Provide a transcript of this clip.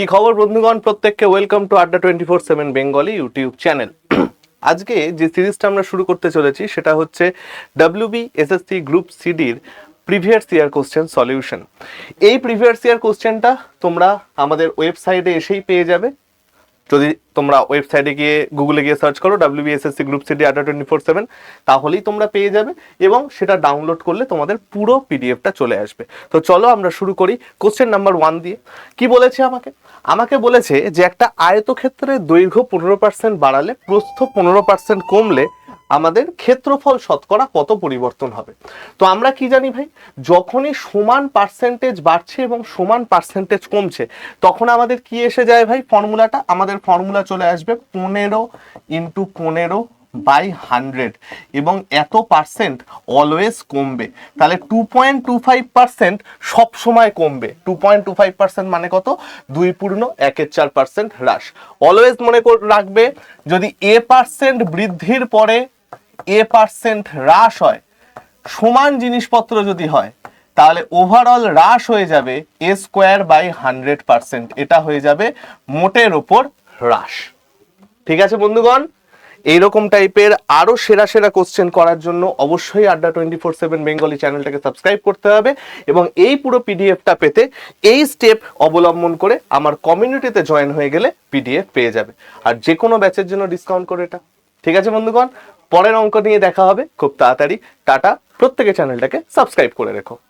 কি খবর বন্ধুগণ? প্রত্যেককে welcome to Adda twenty four seven Bengali YouTube channel আজকে যে সিরিজটা আমরা শুরু করতে চলেছি, সেটা হচ্ছে ডাব্লিউবি এসএসসি গ্রুপ সিডির প্রিভিয়াস ইয়ার কোশ্চেন সলিউশন এই প্রিভিয়াস ইয়ার কোশ্চেনটা তোমরা আমাদের ওয়েবসাইটে এসেই পেয়ে যাবে। যদি তোমরা ওয়েবসাইটে গিয়ে গুগলে গিয়ে সার্চ করো WBSSC group CD Adda twenty four seven তাহলেই তোমরা পেয়ে যাবে এবং সেটা ডাউনলোড করলে তোমাদের পুরো পিডিএফটা চলে আসবে। তো চলো আমরা শুরু করি কোশ্চেন নাম্বার ওয়ান দিয়ে। কি বলেছে আমাকে? আমাকে বলেছে যে একটা আয়তক্ষেত্রের দৈর্ঘ্য পনেরো পার্সেন্ট বাড়ালে প্রস্থ পনেরো পার্সেন্ট কমলে আমাদের ক্ষেত্রফল শতকরা কত পরিবর্তন হবে? তো আমরা কি জানি ভাই? যখনই সমান পার্সেন্টেজ বাড়ছে এবং সমান পার্সেন্টেজ কমছে, তখন আমাদের কি এসে যায় ভাই? ফর্মুলাটা, আমাদের ফর্মুলা চলে আসবে পনেরো ইন্টু পনেরো বাই হান্ড্রেড এবং এত পার্সেন্ট অলওয়েজ কমবে। তাহলে two point two five percent সবসময় কমবে। Two point two five percent মানে কত? দুই পূর্ণ একের চার পার্সেন্ট হ্রাস। অলওয়েজ মনে রাখবে, যদি এ পার্সেন্ট বৃদ্ধির পরে এ পার্সেন্ট হ্রাস হয়, সমান জিনিসপত্র যদি হয়, তাহলে ওভারঅল হ্রাস হয়ে যাবে A square by hundred percent এটা হয়ে যাবে মোটের ওপর হ্রাস। ঠিক আছে বন্ধুগণ? এইরকম টাইপের আরও সেরা সেরা কোশ্চেন করার জন্য অবশ্যই Adda twenty four seven Bengali চ্যানেলটাকে সাবস্ক্রাইব করতে হবে এবং এই পুরো পিডিএফটা পেতে এই স্টেপ অবলম্বন করে আমার কমিউনিটিতে জয়েন হয়ে গেলে পিডিএফ পেয়ে যাবে। আর যে কোনো ব্যাচের জন্য ডিসকাউন্ট করে এটা। ঠিক আছে বন্ধুগণ? পরের অঙ্ক নিয়ে দেখা হবে। খুব তাড়াতাড়ি। টাটা। প্রত্যেকের চ্যানেলটাকে সাবস্ক্রাইব করে রেখো।